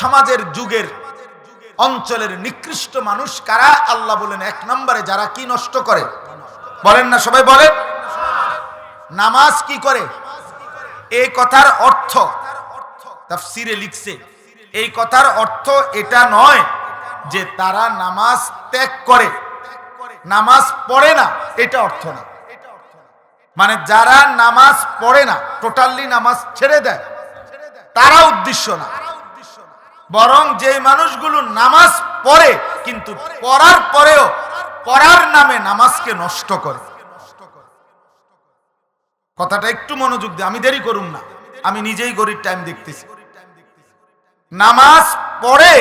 সমাজের যুগের অঞ্চলের নিকৃষ্ট মানুষ কারা? আল্লাহ বলেন, এক নম্বরে যারা কি নষ্ট করে? বলেন না সবাই বলেন। নামাজ কি করে? এই কথার অর্থ, তাফসিরে লিখছে, এই কথার অর্থ এটা নয় যে তারা নামাজ ত্যাগ করে। নামাজ পড়ে না, এটা অর্থ না। মানে যারা নামাজ পড়ে না, টোটালি নামাজ ছেড়ে দেয়, তারা উদ্দেশ্য না। বরং যে মানুষগুলো নামাজ পড়ে, কিন্তু পড়ার পরেও পড়ার নামে নামাজকে নষ্ট করে। কথাটা একটু মনোযোগ দিয়ে, আমি দেরি করুম না। আমি নিজেই গরিব টাইম দেখতেছি। নামাজ পড়ে,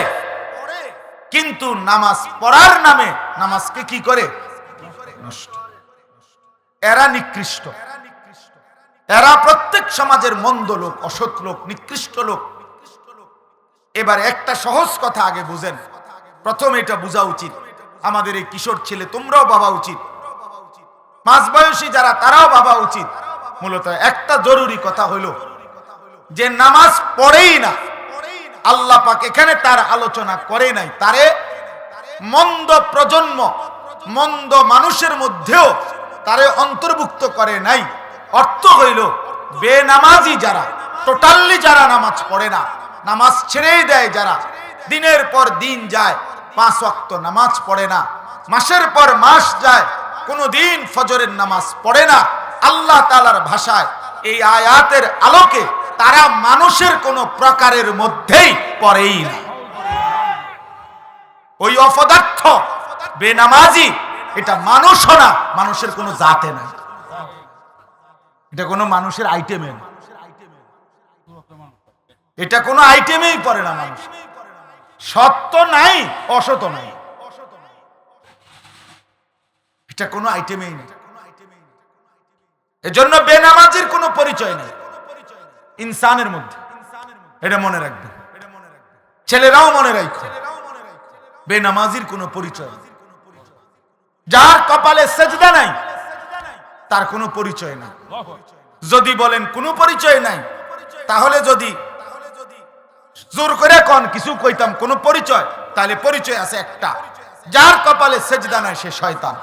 কিন্তু নামাজ পড়ার নামে নামাজকে কি করে? নষ্ট। এরা নিকৃষ্ট। এরা প্রত্যেক সমাজের মন্দ লোক, অসৎ লোক, নিকৃষ্ট লোক। এবার একটা সহজ কথা আগে বুঝেন। প্রথম এটা বোঝা উচিত। আমাদের এই কিশোর ছেলে, তোমরাও ভাবা উচিত। মাঝ বয়সী যারা, তারাও ভাবা উচিত। মূলত একটা জরুরি কথা হইল যে, নামাজ পড়েই না। আল্লাহ পাক এখানে তার আলোচনা করে নাই। তারে মন্দ প্রজন্ম, মন্দ মানুষের মধ্যেও তারে অন্তর্ভুক্ত করে নাই। অর্থ হইল, বেনামাজি যারা, টোটালি যারা নামাজ পড়ে না নামাজ ছেড়েই দেয় যারা। দিনের পর দিন যায়, পাঁচ ওয়াক্ত নামাজ পড়ে না। মাসের পর মাস যায় কোনো দিন ফজরের নামাজ পড়ে না। আল্লাহ তালার ভাষায় এই আয়াতের আলোকে তারা মানুষের কোনো প্রকারের মধ্যেই পড়েই না। ওই অপদার্থ, বেনামাজি, এটা মানুষও না, মানুষের কোনো জাতে না এটা কোনো মানুষের আইটেমে না। এটা কোনো আইটেমেই পড়ে না মানুষ। সত্য নাই অসত নাই। এটা কোনো আইটেমেই নেই এজন্য বেনামাজির কোনো পরিচয় নেই। ইনসানের মধ্যে। এটা মনে রাখবে। ছেলেরাও মনে রাখবে। বেনামাজির কোনো পরিচয় যার কপালে সেজদা নাই, তার কোনো পরিচয় নাই। যদি বলেন কোনো পরিচয় নাই, তাহলে যদি জোর করে কন, কিছু কইতাম, কোনো পরিচয়? তাহলে পরিচয় আছে একটা। যার কপালে সেজদা নাই, সে শয়তান।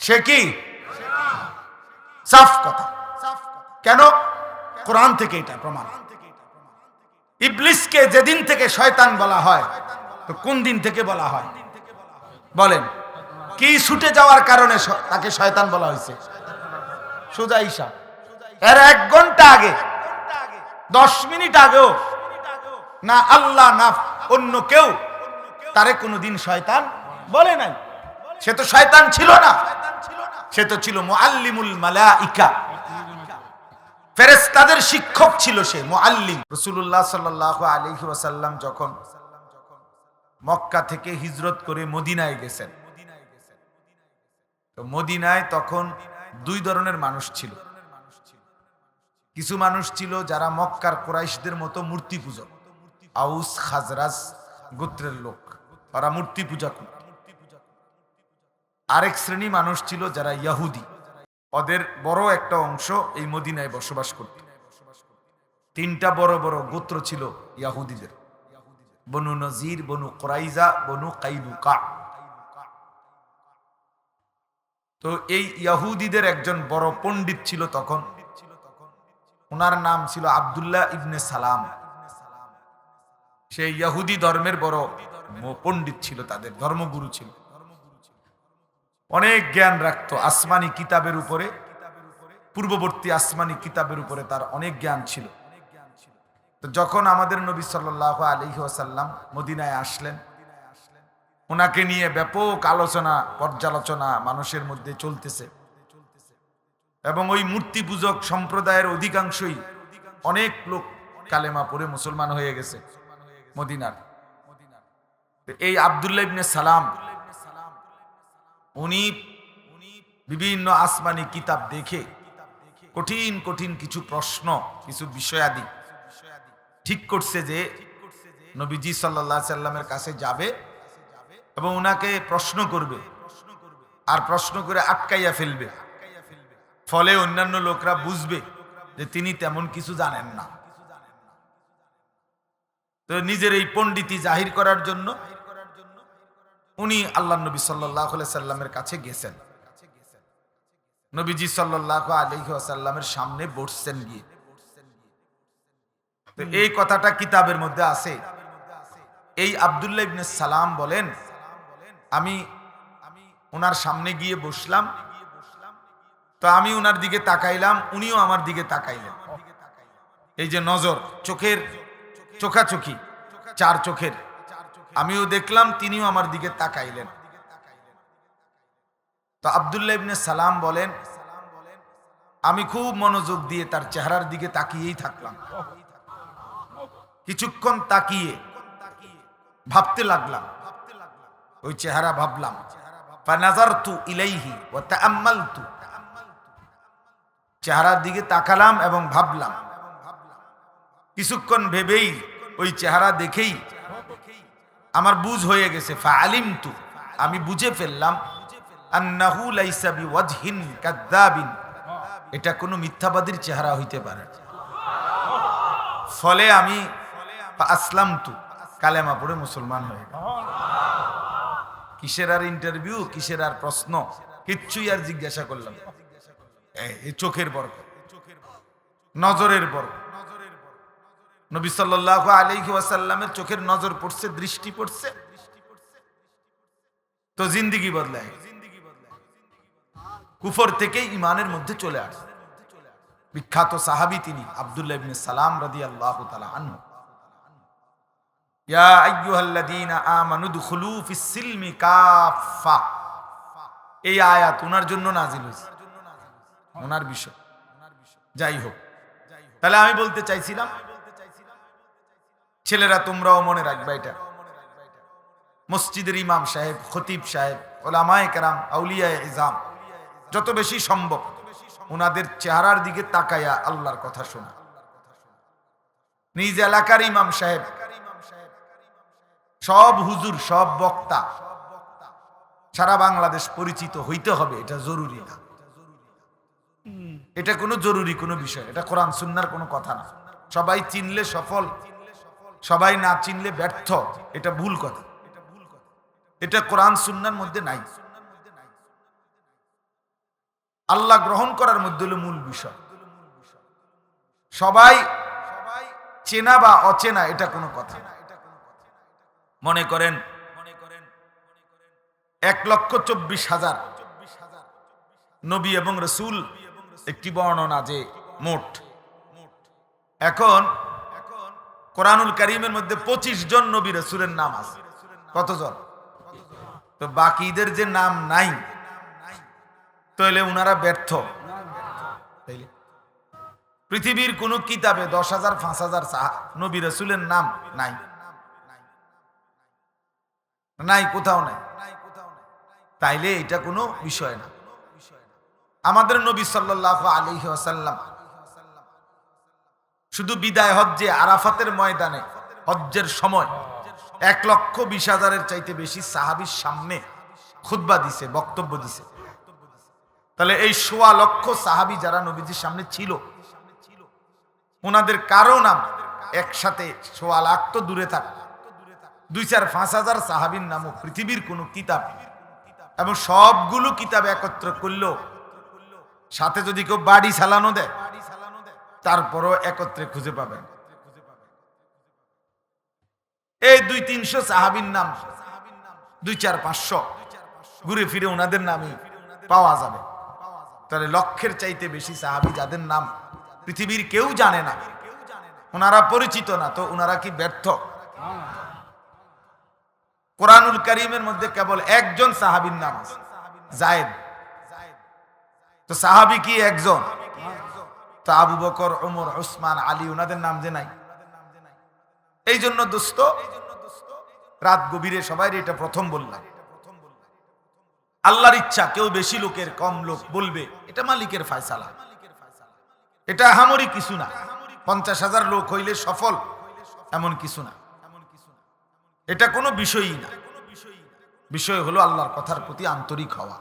সে কি? সাফ কথা। কেন? কোরআন থেকে এটা প্রমাণ। ইবলিসকে যেদিন থেকে শয়তান বলা হয়, তো কোন দিন থেকে বলা হয়? বলেন, কি ছুটে যাওয়ার কারণে তাকে শয়তান বলা হয়েছে? সোজা হিসাব এর এক ঘণ্টা আগে দশ মিনিট আগেও না আল্লাহ না অন্য কেউ, তারে কোনোদিন শয়তান বলে নাই। সে তো শয়তান ছিল না। সে তো ছিল মুআল্লিমুল মালাইকা। ফেরেশতাদের শিক্ষক ছিল সে, মুআল্লিম। রাসূলুল্লাহ সাল্লাল্লাহু আলাইহি ওয়াসাল্লাম যখন মক্কা থেকে হিজরত করে মদিনায় গেছেন, তো মদিনায় তখন দুই ধরনের মানুষ ছিল। কিছু মানুষ ছিল যারা মক্কার কোরাইশদের মতো মূর্তি পূজক। আউস খাজরাজ গোত্রের লোক। ওরা মূর্তি পূজা করত আরেক শ্রেণি মানুষ ছিল যারা ইয়াহুদি। ওদের বড় একটা অংশ এই মদিনায় বসবাস করত। তিনটা বড় বড় গোত্র ছিল ইয়াহুদিদের। বনু নজির, বনু কোরাইজা, বনু কাইনুকা। তো এই ইয়াহুদিদের একজন বড় পণ্ডিত ছিল তখন। ওনার নাম ছিল আব্দুল্লাহ ইবনে সালাম। সে ইয়াহুদি ধর্মের বড় পণ্ডিত ছিল তাদের, ধর্মগুরু ছিল। অনেক জ্ঞান রাখতো আসমানি কিতাবের উপরে। পূর্ববর্তী আসমানি কিতাবের উপরে তার অনেক জ্ঞান ছিল। তো যখন আমাদের নবী সাল্লাহ আলহি ওয়াসাল্লাম মদিনায় আসলেন ওনাকে নিয়ে ব্যাপক আলোচনা, পর্যালোচনা মানুষের মধ্যে চলতেছে। এবং ওই মূর্তি পূজক সম্প্রদায়ের অধিকাংশই অনেক লোক কালেমা পড়ে মুসলমান হয়ে গেছে মদিনার। এই আবদুল্লাহ ইবনে সালাম, উনি বিভিন্ন আসমানি কিতাব দেখে কঠিন কঠিন কিছু প্রশ্ন, কিছু বিষয়াদি ঠিক করছে যে নবীজি সাল্লা সাল্লামের কাছে যাবে এবং ওনাকে প্রশ্ন করবে আর প্রশ্ন করে আটকাইয়া ফেলবে। ফলে অন্যান্য লোকরা বুঝবে যে তিনি তেমন কিছু জানেন না। তো নিজের এই পণ্ডিতি জাহির করার জন্য উনি আল্লাহ নবী সাল্লাহ সাল্লামের কাছে গেছেন। নবীজি সাল্লাহ আলহি আসাল্লামের সামনে বসছেন গিয়ে। তো এই কথাটা কিতাবের মধ্যে আছে। এই আবদুল্লাহ ইবনে সালাম বলেন, আমি আমি ওনার সামনে গিয়ে বসলাম। তো আমি ওনার দিকে তাকাইলাম, উনিও আমার দিকে তাকাইলেন। এই যে নজর, চোখের চোখাচোখি, চার চোখের। আমিও দেখলাম, তিনিও আমার দিকে তাকাইলেন। তো আবদুল্লাহ ইবনে সালাম বলেন, আমি খুব মনোযোগ দিয়ে তার চেহারার দিকে তাকিয়েই থাকলাম। কিছুক্ষণ তাকিয়ে ভাবতে লাগলাম, ওই চেহারা ভাবলাম ইলাইহি তাআম্মালতু। চেহারার দিকে তাকালাম এবং ভাবলাম, কিছুক্ষণ ভেবেই ওই চেহারা দেখেই আমার বুঝ হয়ে গেছে, ফাআলিমতু, আমি বুঝে ফেললাম এটা কোনো মিথ্যাবাদীর চেহারা হইতে পারে। ফলে আমি আসলাম তু কালেমা পড়ে মুসলমান হয়ে কিসের আর ইন্টারভিউ কিসের আর প্রশ্ন, কিচ্ছুই আর জিজ্ঞাসা করলাম চোখের বর্গ, নজরের বর্গ। নবী সাল্লাহ আলাইহি ওয়াসাল্লামের চোখের নজর পড়ছে, দৃষ্টি পড়ছে। তো জিন্দিগি বদলায়। কুফর থেকে ইমানের মধ্যে চলে আসে। বিখ্যাত সাহাবি তিনি, আব্দুল্লাহ ইবনে সালাম রাদিয়াল্লাহু তাআলা আনহু। ইয়া আইয়ুহাল্লাযীনা আমানু দুখুলু ফিস সিলমি কাফা এই আয়াত ওনার জন্য নাজিল হয়েছে। ওনার বিষয়। যাই হোক। তাহলে আমি বলতে চাইছিলাম, ছেলেরা তোমরাও মনে রাখবে এটা। মসজিদের ইমাম সাহেব, খতিব সাহেব, ওলামায়ে কেরাম আউলিয়া ইজাম, যত বেশি সম্ভব ওনাদের চেহারার দিকে তাকায়া আল্লাহর কথা শোনা। নিজ এলাকার ইমাম সাহেব, সব হুজুর, সব বক্তা, সারা বাংলাদেশ পরিচিত হইতে হবে, এটা জরুরি না। এটা কোনো জরুরি কোনো বিষয়, এটা কোরআন সুন্নার কোনো কথা না। সবাই চিনলে সফল, সবাই না চিনলে ব্যর্থ, এটা ভুল কথা। এটা কোরআন সুন্নার মধ্যে নাই। আল্লাহ গ্রহণ করার মধ্যে হলো মূল বিষয়। সবাই চেনা বা অচেনা, এটা কোনো কথা মনে করেন, এক লক্ষ চব্বিশ হাজার নবী এবং রসুল একটি বর্ণনা যে মোট। এখন কোরআনুল করিমের মধ্যে পঁচিশ জন নবী রসুলের নাম আছে। কতজন? তো বাকিদের যে নাম নাই তাহলে উনারা ব্যর্থ। পৃথিবীর কোন কিতাবে দশ হাজার, পাঁচ হাজার নবী রসুলের নাম নাই। নাই, কোথাও নাই। তাইলে এটা কোনো বিষয় না। আমাদের নবী সাল্লাহ আলী আসাল্লাম শুধু বিদায় হজ্জে আরাফাতের ময়দানে, হজ্জের সময় এক লক্ষ বিশ হাজারের চাইতে বেশি সাহাবির সামনে খুদ্া দিছে, বক্তব্য দিছে। তাহলে এই সোয়া লক্ষ সাহাবি যারা নবীজির সামনে ছিল ওনাদের কারও নাম একসাথে সোয়া লাখ তো দূরে থাক। দুই চার পাঁচ হাজার সাহাবির নামও পৃথিবীর কোনো কিতাব এবং সবগুলো কিতাব একত্র করলেও সাথে যদি কেউ বাড়ি চালানো দেয়, তারপরও একত্রে খুঁজে পাবেন। এই দুই তিনশো সাহাবির নাম, দুই চার পাঁচশো, ঘুরে ফিরে ওনাদের নামই পাওয়া যাবে। তাহলে লক্ষের চাইতে বেশি সাহাবি যাদের নাম পৃথিবীর কেউ জানে না, ওনারা পরিচিত না, তো ওনারা কি ব্যর্থ? কোরআনুল করিমের মধ্যে কেবল একজন সাহাবির নাম আছে, জায়েদ। তো সাহাবি কি একজন? তো আবু বকর ওমর ওসমান আলী ওনাদের নাম যে নাই। এই জন্য দোস্ত রাত গভীরে সবাই এটা প্রথম বললাম। আল্লাহর ইচ্ছা, কেউ বেশি লোকের, কম লোক বলবে। এটা মালিকের ফায়সালা। এটা হামরি কিছু না। পঞ্চাশ হাজার লোক হইলে সফল, এমন কিছু না। এটা কোনো বিষয়ই না। বিষয় হলো আল্লাহর কথার প্রতি আন্তরিক হওয়া।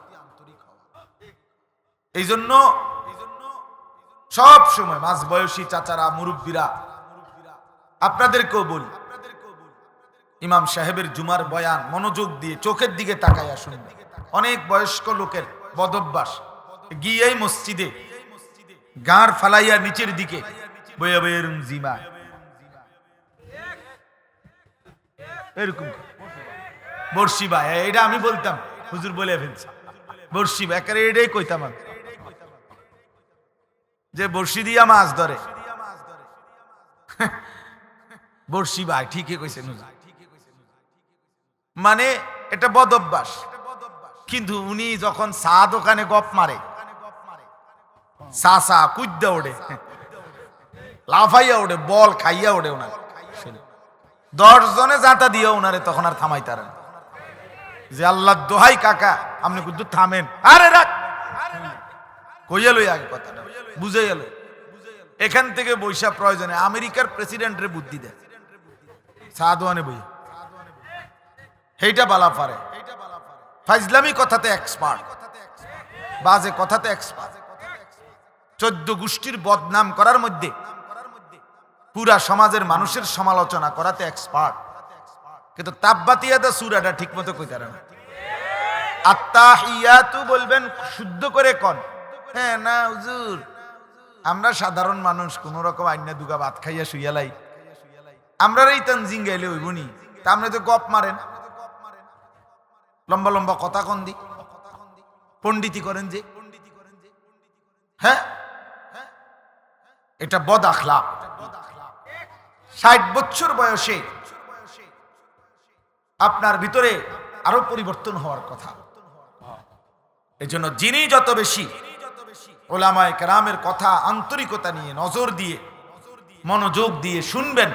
এই জন্য সব সময় মাঝ বয়সী চাচারা, মুরব্বীরা, আপনাদেরকেও বলি, ইমাম সাহেবের জুমার বয়ান মনোযোগ দিয়ে চোখের দিকে তাকাইয়া শুনবে অনেক বয়স্ক লোকের বদভ্যাস গিয়েই মসজিদে গাঁড় ফালাইয়া নিচের দিকে জিমা এরকম বর্ষিবা এটা আমি বলতাম, হুজুর বলে ফেলছে। বর্ষিবা একেবারে এটাই কইতাম আমি। যে বর্ষি দিয়া মাছ ধরে। বর্ষি ভাই, ঠিকই হুজুর। মানে এটা বদ কিন্তু উনি যখন চা দোকানে গপ মারে চা চা কুদ্দা ওড়ে, লাফাইয়া ওড়ে, বল খাইয়া ওড়ে ওনার। দশ জনে জাঁতা দিয়ে ওনারে তখন আর থামাই তারা যে আল্লাহ দোহাই কাকা, আপনি কিন্তু থামেন। আরে রাখ! কইয়া আগে কথাটা। বুঝে গেল এখান থেকে বৈশা প্রয়োজনে আমেরিকার প্রেসিডেন্টের বুদ্ধি দেয় সাদওয়ানে বই হেইটা বালা পারে ফাইজলামি কথাতে এক্সপার্ট বাজে কথাতে এক্সপার্ট চোদ্দ গোষ্ঠীর বদনাম করার মধ্যে পুরা সমাজের মানুষের সমালোচনা করাতে এক্সপার্ট কিন্তু তাব্বাতিয়াদা সুরাটা ঠিক মতো কইতারে না। আত্মাহিয়াতু বলবেন, শুদ্ধ করে কন। হ্যাঁ না, হুজুর। আমরা সাধারণ মানুষ, কোন রকম আইনা দুগা ভাত খাইয়া শুইয়ালাই আমরা এই তানজিং গাইলে হইবনি তা আমরা তো গপ মারেন। লম্বা লম্বা কথা কন দি। পণ্ডিতি করেন যে। হ্যাঁ? এটা বদ আখলা ষাট বছর বয়সে আপনার ভিতরে আরও পরিবর্তন হওয়ার কথা। এই জন্য যিনি যত বেশি ওলামায় কেরামের কথা আন্তরিকতা নিয়ে, নজর দিয়ে, মনোযোগ দিয়ে শুনবেন,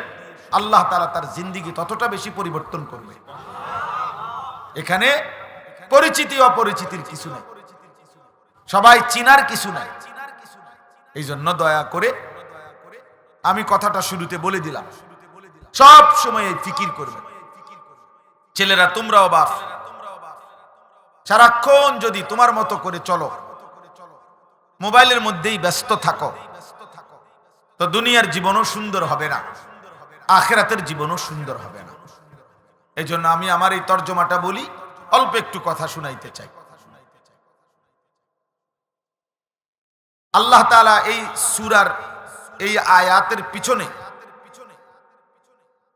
আল্লাহ তালা তার জিন্দিগি ততটা বেশি পরিবর্তন করবে। এখানে পরিচিতি অপরিচিতির কিছু নাই। সবাই চিনার কিছু নাই। এই জন্য দয়া করে আমি কথাটা শুরুতে বলে দিলাম। সব সময় ফিকির করবে ছেলেরা তোমরাও বাপ। সারাক্ষণ যদি তোমার মতো করে চলো মোবাইলের মধ্যেই ব্যস্ত থাকো। তো দুনিয়ার জীবনও সুন্দর হবে না। আখেরাতের জীবনও সুন্দর হবে না। এই জন্য আমি আমার এই তর্জমাটা বলি, অল্প একটু কথা শুনাইতে চাই। আল্লাহ তালা এই সুরার এই আয়াতের পিছনে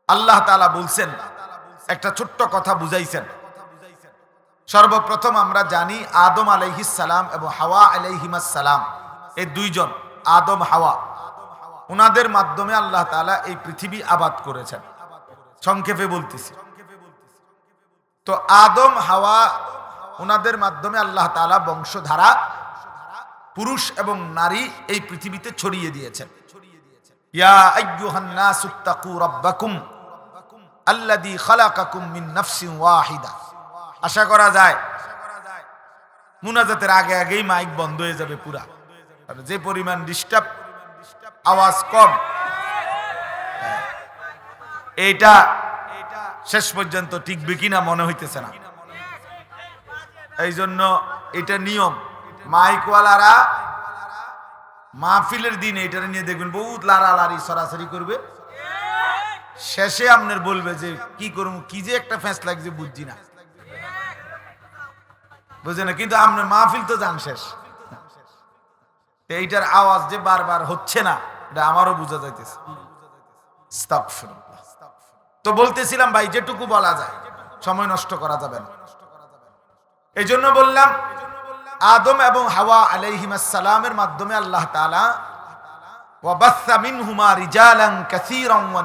আল্লাহ তালা বলছেন, একটা ছোট্ট কথা বুঝাইছেন। সর্বপ্রথম আমরা জানি আদম সালাম এবং হাওয়া সালাম। এই দুইজন, আদম, হাওয়া। ওনাদের মাধ্যমে আল্লাহ তাআলা এই পৃথিবী আবাদ করেছেন। সংক্ষেপে বলতেছি। তো আদম, হাওয়া ওনাদের মাধ্যমে আল্লাহ তাআলা বংশধারা, পুরুষ এবং নারী এই পৃথিবীতে ছড়িয়ে দিয়েছেন। রাব্বাকুম খালাকাকুম মিন নাফসিন ওয়াহিদা। আশা করা যায়, মুনাজাতের আগে আগেই মাইক বন্ধ হয়ে যাবে পুরা। যে পরিমাণ ডিস্টার্ব আওয়াজ কম। এইটা শেষ পর্যন্ত টিকবে কিনা মনে হইতেছে না। এই জন্য এটা নিয়ম। মাইকওয়ালারা মাহফিলের দিন এটা নিয়ে দেখবেন বহুত লাড়ালাড়ি, সরাসরি করবে। শেষে আপনার বলবে যে, কি করব? কি যে একটা ফ্যাঁস লাগছে, বুঝছি না। বুঝে না, কিন্তু আপনার মাহফিল তো যান শেষ। এইটার আওয়াজ যে বারবার হচ্ছে না, এটা আমারও বোঝা যাইতেছে। তো বলতেছিলাম ভাই, যেটুকু বলা যায়, সময় নষ্ট করা যাবে না। এই জন্য বললাম, আদম এবং হাওয়া আলাইহিমাস সালামের মাধ্যমে আল্লাহ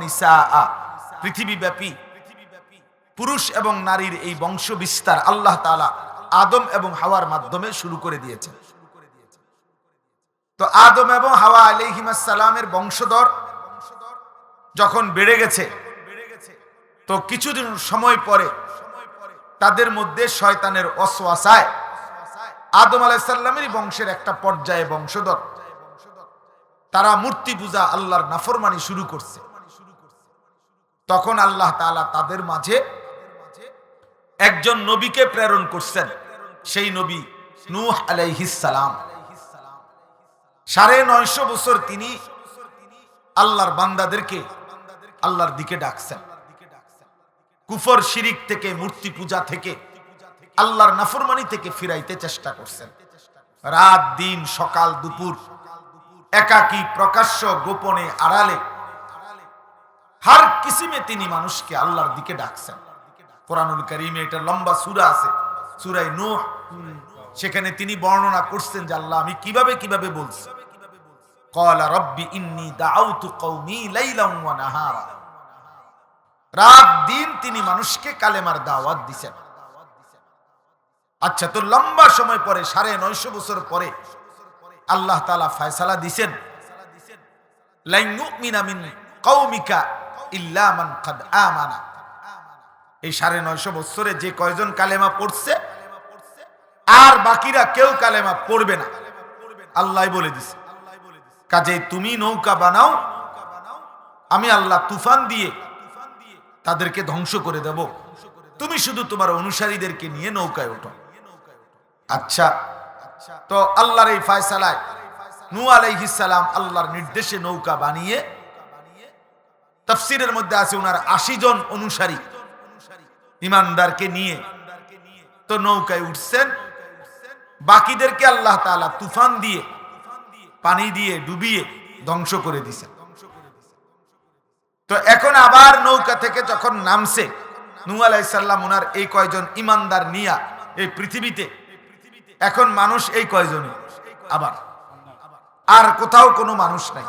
নিসাআ। পৃথিবীব্যাপী পুরুষ এবং নারীর এই বংশ বিস্তার আল্লাহ তাআলা আদম এবং হাওয়ার মাধ্যমে শুরু করে দিয়েছেন। তো আদম এবং হাওয়া সালামের বংশধর যখন বেড়ে গেছে, তো কিছুদিন সময় পরে তাদের মধ্যে শয়তানের অসওয়াসায় আদম আলাইসাল্লামেরই বংশের একটা পর্যায়ে বংশধর। তারা মূর্তি পূজা আল্লাহর নাফরমানি শুরু করছে। তখন আল্লাহ তাদের মাঝে একজন নবীকে প্রেরণ করছেন। সেই নবী নূহ আলাইহিস সালাম। সাড়ে নয়শো বছর তিনি আল্লাহর বান্দাদেরকে আল্লাহর দিকে ডাকছেন। কুফর শিরিক থেকে, মূর্তি পূজা থেকে, আল্লাহর নাফরমানি থেকে ফিরাইতে চেষ্টা করছেন। রাত, দিন, সকাল, দুপুর একাকী, প্রকাশ্য, গোপনে, আড়ালে হার কিসিমে তিনি মানুষকে আল্লাহর দিকে ডাকছেন। কোরআনুল করিমে এটা লম্বা সুরা আছে। সুরাই নূহ। সেখানে তিনি বর্ণনা করছেন যে আল্লাহ, আমি কীভাবে কীভাবে বলছি। কলা রব্বি ইন্নি দাউতু কওমি লাইলাম নাহারা। রাত দিন তিনি মানুষকে কালেমার দাওয়াত দিছেন। আচ্ছা তো লম্বা সময় পরে, সাড়ে নয়শো বছর পরে আল্লাহ তালা ফয়সালা দিছেন। লাইন মিন মান কাদ আমানা। এই সাড়ে নয়শো বৎসরে যে কয়জন কালেমা পড়ছে, আর বাকিরা কেউ কালেমা পড়বে না। আল্লাহ বলে দিছে কাজে তুমি নৌকা বানাও, আমি আল্লাহ তুফান দিয়ে তাদেরকে ধ্বংস করে দেব। তুমি শুধু তোমার অনুসারীদেরকে নিয়ে নৌকায় ওঠো। আচ্ছা তো আল্লাহর এই ফায়সালায় নু আলাইহিসালাম আল্লাহর নির্দেশে নৌকা বানিয়ে, তফসিরের মধ্যে আছে ওনার আশি জন অনুসারী। ইমানদারকে নিয়ে তো নৌকায় উঠছেন। বাকিদেরকে আল্লাহ তাআলা তুফান দিয়ে, পানি দিয়ে ডুবিয়ে ধ্বংস করে দিছে তো এখন আবার নৌকা থেকে যখন নামছে নু আলাইসাল্লাম ওনার এই কয়জন ইমানদার নিয়া এই পৃথিবীতে, এখন মানুষ এই কয়জনই? আবার। আর কোথাও কোনো মানুষ নাই।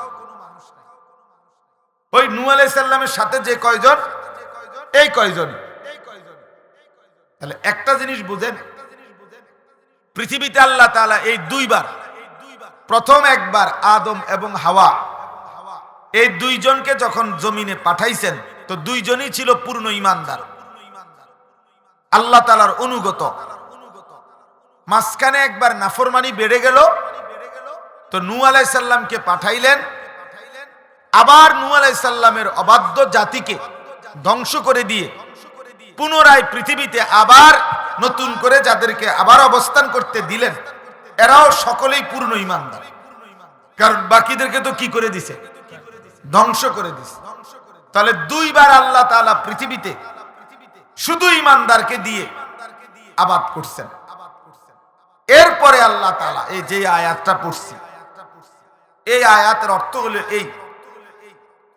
ওই নু আলাইসাল্লামের সাথে যে কয়জন, এই কয়জনই? তাহলে একটা জিনিস বুঝেন, পৃথিবীতে আল্লাহ তাআলা এই দুইবার, প্রথম একবার আদম এবং হাওয়া, এই দুইজনকে যখন জমিনে পাঠাইছেন, তো দুইজনই ছিল পূর্ণ ইমানদার আল্লাহ তালার অনুগত। মাঝখানে একবার নাফরমানি বেড়ে গেল, তো নু আলাইসাল্লামকে পাঠাইলেন। আবার নু আলাইসাল্লামের অবাধ্য জাতিকে ধ্বংস করে দিয়ে পুনরায় পৃথিবীতে আবার নতুন করে যাদেরকে আবার অবস্থান করতে দিলেন, এরাও সকলেই পূর্ণ ইমানদার। কারণ বাকিদেরকে তো কি করে দিছে? ধ্বংস করে দিছে। তাহলে দুইবার আল্লাহ তাআলা পৃথিবীতে শুধু ইমানদারকে দিয়ে আবাদ করছেন। এরপরে আল্লাহ তাআলা, এই যে আয়াতটা পড়ছি, এই আয়াতের অর্থ হলো এই।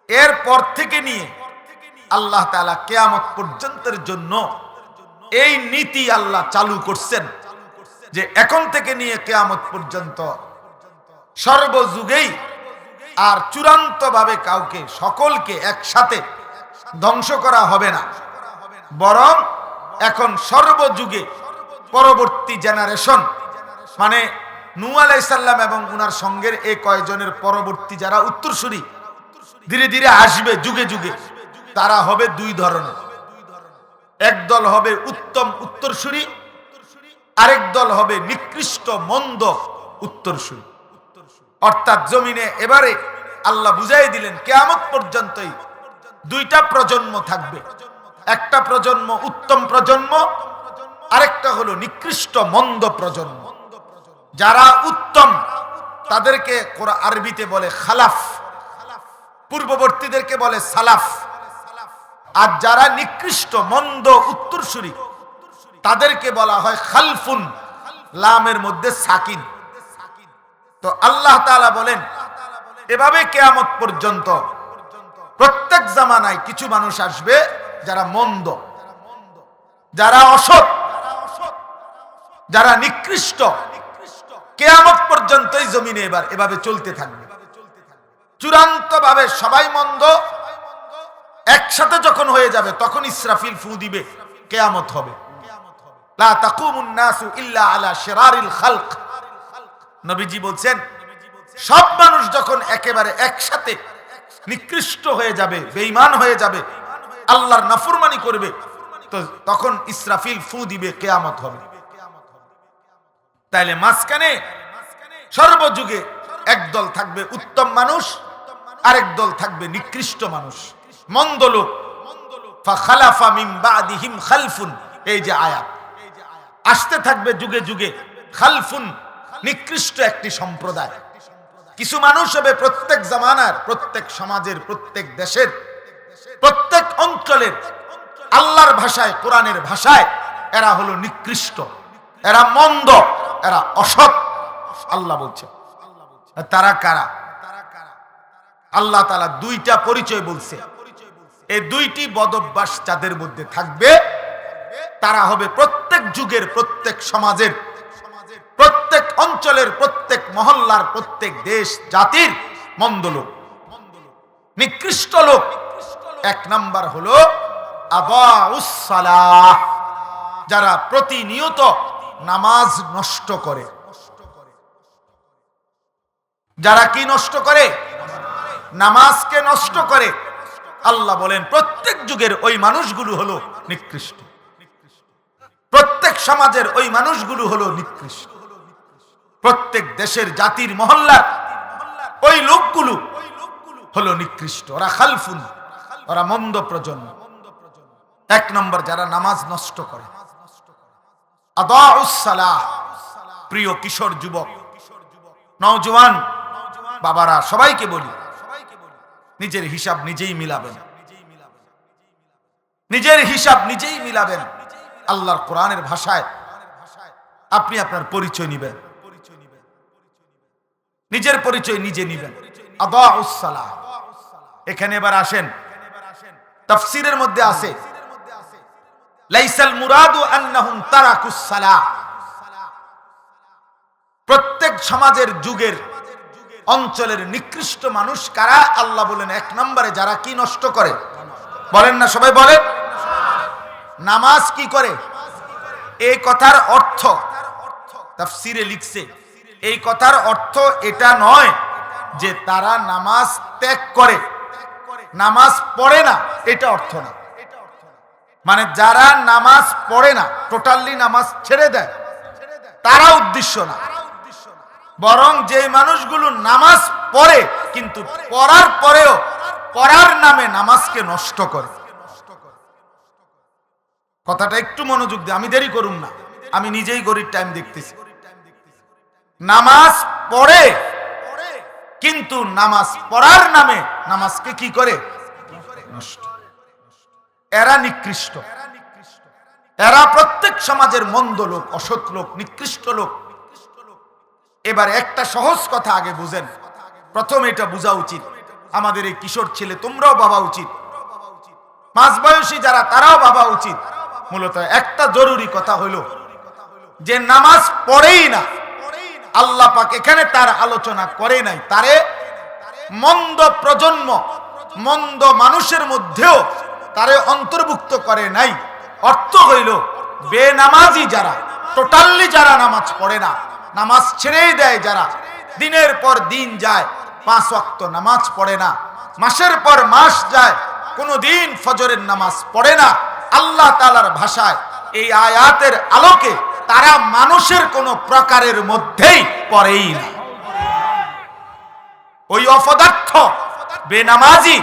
এরপর থেকে নিয়ে আল্লাহ তাআলা কেয়ামত পর্যন্তের জন্য এই নীতি আল্লাহ চালু করছেন যে এখন থেকে নিয়ে কেয়ামত পর্যন্ত সর্বযুগেই আর চূড়ান্ত ভাবে কাউকে, সকলকে একসাথে ধ্বংস করা হবে না। বরং এখন সর্বযুগে পরবর্তী জেনারেশন মানে নু আলাইসাল্লাম এবং উনার সঙ্গের এই কয়জনের পরবর্তী যারা উত্তরসূরি, ধীরে ধীরে আসবে যুগে যুগে। তারা হবে দুই ধরনের। একদল হবে উত্তম উত্তরসূরি, আরেক দল হবে নিকৃষ্ট মন্দ উত্তরসূরি। অর্থাৎ জমিনে এবারে আল্লাহ বুঝাই দিলেন, কেয়ামত পর্যন্তই দুইটা প্রজন্ম থাকবে। একটা প্রজন্ম উত্তম প্রজন্ম, আরেকটা হলো নিকৃষ্ট মন্দ প্রজন্ম। যারা উত্তম, তাদেরকে আরবিতে বলে খালাফ, পূর্ববর্তীদেরকে বলে সালাফ। আর যারা নিকৃষ্ট, মন্দ, উত্তরসূরি, তাদেরকে বলা হয় খালফুন, লামের মধ্যে সাকিন। তো আল্লাহ তাআলা বলেন, এভাবে কেয়ামত পর্যন্ত, প্রত্যেক জামানায় কিছু মানুষ আসবে যারা মন্দ, যারা অসৎ, যারা নিকৃষ্ট। কেয়ামত পর্যন্তই জমিনে এবার এভাবে চলতে থাকবে। চূড়ান্ত ভাবে সবাই মন্দ একসাথে যখন হয়ে যাবে, তখন ইসরাফিল ফু দিবে। কেয়ামত হবে। নবীজি বলছেন, সব মানুষ যখন একেবারে একসাথে নিকৃষ্ট হয়ে যাবে, বেঈমান হয়ে যাবে, আল্লাহর নাফরমানি করবে তখন ইসরাফিল ফু দিবে, কেয়ামত হবে। তাইলে মাঝখানে সর্বযুগে একদল থাকবে উত্তম মানুষ, আরেক দল থাকবে নিকৃষ্ট মানুষ। মন্দ লোক ফাখালাফা মিন বাদিহিম খালফুন। এই যে আয়াত। আসতে থাকবে যুগে যুগে খালফুন, নিকৃষ্ট একটি সম্প্রদায়। কিছু মানুষ হবে প্রত্যেক জামানার, প্রত্যেক সমাজের, প্রত্যেক দেশের, প্রত্যেক অঞ্চলের। আল্লাহর ভাষায়, কোরআনের ভাষায় এরা হলো নিকৃষ্ট। এরা মন্দ, এরা অসৎ। আল্লাহ বলছে। তারা কারা? আল্লাহ তালা দুইটা পরিচয় বলছে। এই দুইটি বদভ্যাস যাদের মধ্যে থাকবে, তারা হবে প্রত্যেক যুগের, প্রত্যেক সমাজের, প্রত্যেক অঞ্চলের, প্রত্যেক মহল্লার, প্রত্যেক দেশ, জাতির মন্দ লোক। নিকৃষ্ট লোক। এক নাম্বার হলো যারা প্রতিনিয়ত নামাজ নষ্ট করে। যারা কি নষ্ট করে? নামাজকে নষ্ট করে। আল্লাহ বলেন, প্রত্যেক যুগের ওই মানুষগুলো হলো নিকৃষ্ট। প্রত্যেক সমাজের ওই মানুষগুলো হলো নিকৃষ্ট। প্রত্যেক দেশের জাতির মহল্লার ওই লোকগুলো হলো নিকৃষ্ট। ওরা খালফুন, ওরা মন্দ প্রজন্ম। এক নম্বর যারা নামাজ নষ্ট করে। প্রিয় কিশোর যুবক, নওজোয়ান বাবারা সবাইকে বলি নিজের হিসাব নিজেই মিলাবেন। নিজের হিসাব নিজেই মিলাবেন। আল্লাহর কোরআনের ভাষায় আপনি আপনার পরিচয় নিবেন। নিজের পরিচয় নিজে নিবেন। এখানে এবার আসেন। তাফসিরের মধ্যে আছে, লাইসাল মুরাদু আন্নাহুম তারাকুস প্রত্যেক সমাজের যুগের অঞ্চলের নিকৃষ্ট মানুষ কারা? আল্লাহ বলেন, এক নম্বরে যারা কি নষ্ট করে? বলেন না, সবাই বলেন নামাজ কি করে? এই কথার অর্থ, তাফসিরে লিখছে, এই কথার অর্থ এটা নয় যে তারা নামাজ ত্যাগ করে। নামাজ পড়ে না, এটা অর্থ না। মানে যারা নামাজ পড়ে না, টোটালি নামাজ ছেড়ে দেয়, তারা উদ্দেশ্য না। বরং যে মানুষগুলো নামাজ পড়ে, কিন্তু পড়ার পরেও পড়ার নামে নামাজকে নষ্ট করে। কথাটা একটু মনোযোগ দিয়ে, আমি দেরি করুন না। আমি নিজেই গরিব টাইম দেখতেছি। নামাজ পড়ে, কিন্তু নামাজ পড়ার নামে নামাজকে কি করে? নষ্ট। এরা নিকৃষ্ট। এরা প্রত্যেক সমাজের মন্দ লোক, অসৎ লোক, নিকৃষ্ট লোক। এবার একটা সহজ কথা আগে বুঝেন। প্রথম এটা বোঝা উচিত। আমাদের এই কিশোর ছেলে, তোমরাও বাবা উচিত। মাঝ বয়সী যারা, তারাও বাবা উচিত। মূলত একটা জরুরি কথা হলো যে নামাজ পড়েই না, আল্লাহ পাক এখানে তার আলোচনা করে নাই। তারে মন্দ প্রজন্ম, মন্দ মানুষের মধ্যেও তারে অন্তর্ভুক্ত করে নাই। অর্থ হইল, বেনামাজি যারা, টোটালি যারা নামাজ পড়ে না নামাজ ছেড়েই দেয় যারা। দিনের পর দিন যায়, পাঁচ ওয়াক্ত নামাজ পড়ে না। মাসের পর মাস যায় কোনো দিন ফজরের নামাজ পড়ে না। আল্লাহ তালার ভাষায় এই আয়াতের আলোকে তারা মানুষের কোনো প্রকারের মধ্যেই পড়েই না। ওই অপদার্থ, বেনামাজি,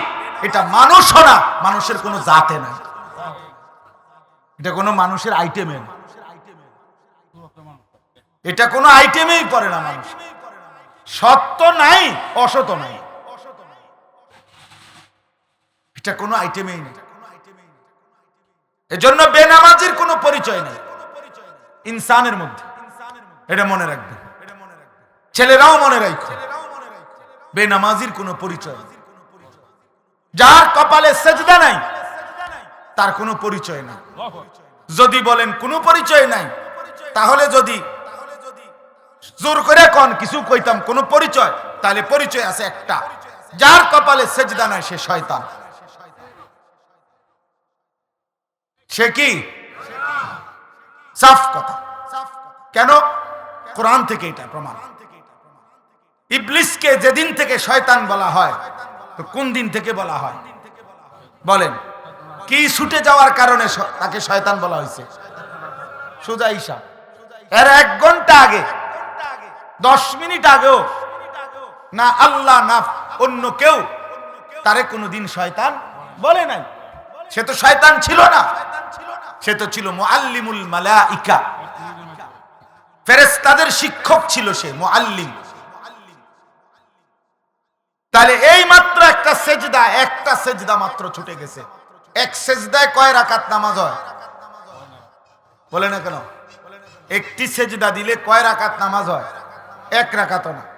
এটা মানুষও না, মানুষের কোনো জাতে না এটা কোনো মানুষের আইটেমে না। এটা কোনো আইটেমেই পড়ে না মানুষ। সত্য নাই অসত নাই। এটা কোনো আইটেমেই নেই। এজন্য বেনামাজির কোনো পরিচয় নেই। ইনসানের মধ্যে। এটা মনে রাখবে ছেলেরাও মনে রাখবে। বেনামাজির কোনো পরিচয় যার কপালে সেজদা নাই, তার কোনো পরিচয় নাই। যদি বলেন কোনো পরিচয় নাই, তাহলে যদি জোর করে কন, কিছু কইতাম, কোনো পরিচয়? তাহলে পরিচয় আছে একটা। যার কপালে সেজদা নাই, সে শয়তান। সে কি? সাফ কথা। কেন? কোরআন থেকে এটা প্রমাণ। ইবলিসকে যেদিন থেকে শয়তান বলা হয়, তো কোন দিন থেকে বলা হয়? বলেন, কি ছুটে যাওয়ার কারণে তাকে শয়তান বলা হয়েছে? সোজা হিসাব এর এক ঘণ্টা আগে দশ মিনিট আগেও না আল্লাহ না অন্য কেউ, তারে কোনোদিন শয়তান বলে নাই। সে তো শয়তান ছিল না। সে তো ছিল মুআল্লিমুল মালাইকা। ফেরেশতাদের শিক্ষক ছিল সে, মুআল্লিম। তাহলে এই মাত্র একটা সেজদা একটা সেজদা মাত্র ছুটে গেছে। এক সেজদায় কয় রাকাত নামাজ হয়? বলে না কেন? একটি সেজদা দিলে কয় রাকাত নামাজ হয়? এক রাকাতও না।